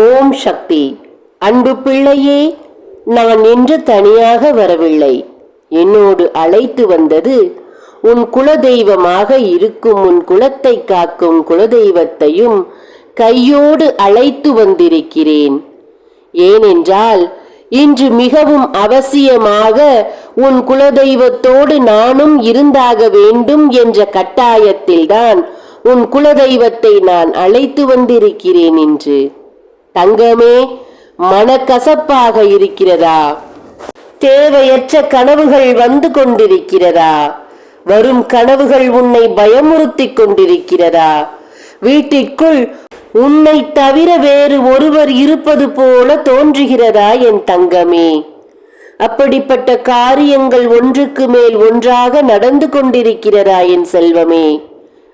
ஓம் சக்தி. அன்பு பிள்ளையே நான் இன்று தனியாக வரவில்லை. என்னோடு அழைத்து வந்தது உன் குலதெய்வமாக இருக்கும் உன் குலத்தை காக்கும் குலதெய்வத்தையும் கையோடு அழைத்து வந்திருக்கிறேன். ஏனென்றால் இன்று மிகவும் அவசியமாக உன் குலதெய்வத்தோடு நானும் இருந்தாக வேண்டும் என்ற கட்டாயத்தில்தான் உன் குலதெய்வத்தை நான் அழைத்து வந்திருக்கிறேன் என்று தங்கமே மனக்கசப்பாக இருக்கிறதா? தேவையற்ற கனவுகள் வந்து கொண்டிருக்கிறதா? வரும் கனவுகள் உன்னை பயமுறுத்திக் கொண்டிருக்கிறதா? வீட்டிற்குள் உன்னை தவிர வேறு ஒருவர் இருப்பது போல தோன்றுகிறதா என் தங்கமே? அப்படிப்பட்ட காரியங்கள் ஒன்றுக்கு மேல் ஒன்றாக நடந்து கொண்டிருக்கிறதா என் செல்வமே?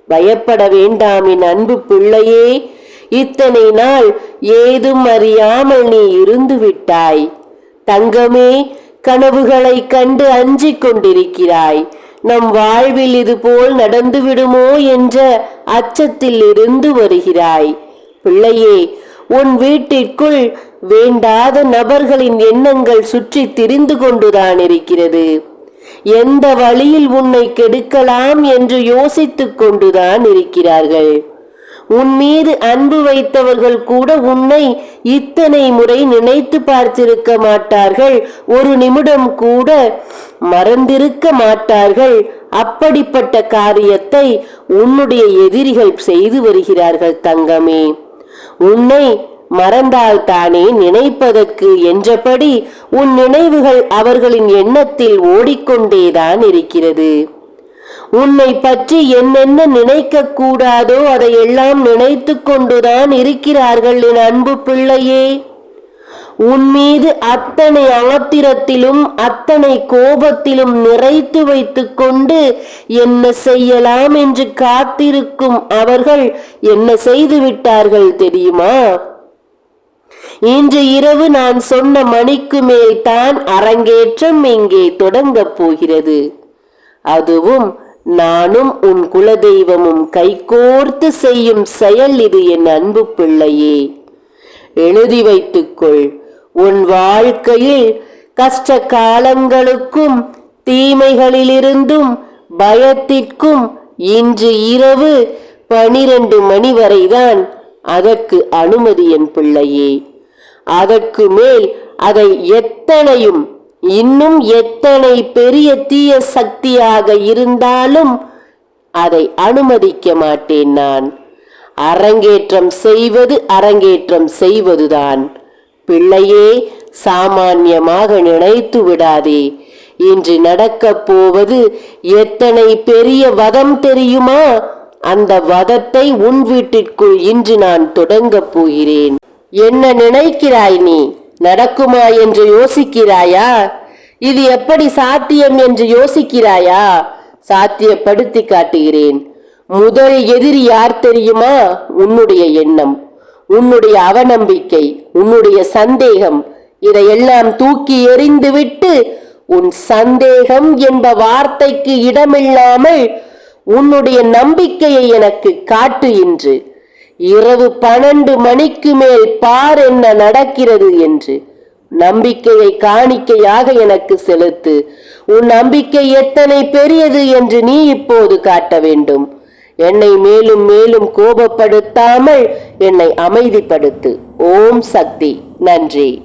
பயப்பட வேண்டாம் என் அன்பு பிள்ளையே இத்தனை நாள் ஏதும் அறியாமல் நீ இருந்து விட்டாய். தங்கமே கனவுகளை கண்டு அஞ்சிக் கொண்டிருக்கிறாய். நம் வாழ்வில் இதுபோல் நடந்துவிடுமோ நடந்து விடுமோ என்ற அச்சத்தில் இருந்து வருகிறாய். பிள்ளையே உன் வீட்டிற்குள் வேண்டாத நபர்களின் எண்ணங்கள் சுற்றி திரிந்து கொண்டுதான் இருக்கிறது. எந்த வழியில் உன்னை கெடுக்கலாம் என்று யோசித்துக் கொண்டுதான் இருக்கிறார்கள். உன் மீது அன்பு வைத்தவர்கள் கூட உன்னை இத்தனை முறை நினைத்து பார்த்திருக்க மாட்டார்கள். ஒரு நிமிடம் கூட மறந்திருக்க மாட்டார்கள். அப்படிப்பட்ட காரியத்தை உன்னுடைய எதிரிகள் செய்து வருகிறார்கள் தங்கமே. உன்னை மறந்தால் தானே நினைப்பதற்கு என்றபடி உன் நினைவுகள் அவர்களின் எண்ணத்தில் ஓடிக்கொண்டேதான் இருக்கிறது. உன்னை பற்றி என்னென்ன நினைக்க கூடாதோ அதையெல்லாம் நினைத்து கொண்டுதான் இருக்கிறார்கள் என் அன்பு பிள்ளையே. உன் மீது அத்தனை ஆத்திரத்திலும் அத்தனை கோபத்திலும் நிறைத்து வைத்துக் கொண்டு என்ன செய்யலாம் என்று காத்திருக்கும் அவர்கள் என்ன செய்து விட்டார்கள் தெரியுமா? இன்று இரவு நான் சொன்ன மணிக்கு மேல் தான் அரங்கேற்றம் இங்கே தொடங்கப் போகிறது. அதுவும் நானும் உன் குலதெய்வமும் கைகோர்த்து செய்யும் செயல் இது என் அன்பு பிள்ளையே. எழுதி வைத்துக்கொள். உன் வாழ்க்கையில் கஷ்ட காலங்களுக்கும் தீமைகளிலிருந்தும் பயத்திற்கும் இன்று இரவு பனிரெண்டு மணி வரைதான் அதற்கு அனுமதி என் பிள்ளையே. அதற்கு மேல் அதை எத்தனையும் இன்னும் எத்தனை பெரிய தீய சக்தியாக இருந்தாலும் அதை அனுமதிக்க மாட்டேன் நான். அரங்கேற்றம் செய்வது அரங்கேற்றம் செய்வதுதான். பிள்ளையே சாமான்யமாக நினைத்து விடாதே. இன்று நடக்கப் போவது எத்தனை பெரிய வதம் தெரியுமா? அந்த வதத்தை உன் வீட்டிற்குள் இன்று நான் தொடங்கப் போகிறேன். என்ன நினைக்கிறாய் நீ? நடக்குமா என்று யோசிக்கிறாயா? இது எப்படி சாத்தியம் என்று யோசிக்கிறாயா? சாத்தியப்படுத்தி காட்டுகிறேன். முதல் எதிரி யார் தெரியுமா? உன்னுடைய எண்ணம். உன்னுடைய அவநம்பிக்கை உன்னுடைய சந்தேகம். இதையெல்லாம் தூக்கி எறிந்துவிட்டு உன் சந்தேகம் என்ப வார்த்தைக்கு இடமில்லாமல் உன்னுடைய நம்பிக்கையை எனக்கு காட்டு என்று இரவு பன்னெண்டு மணிக்கு மேல் பார் என்ன நடக்கிறது என்று. நம்பிக்கையை காணிக்கையாக எனக்கு செலுத்து. உன் நம்பிக்கை எத்தனை பெரியது என்று நீ இப்போது காட்ட வேண்டும். என்னை மேலும் மேலும் கோபப்படுத்தாமல் என்னை அமைதிப்படுத்து. ஓம் சக்தி. நன்றி.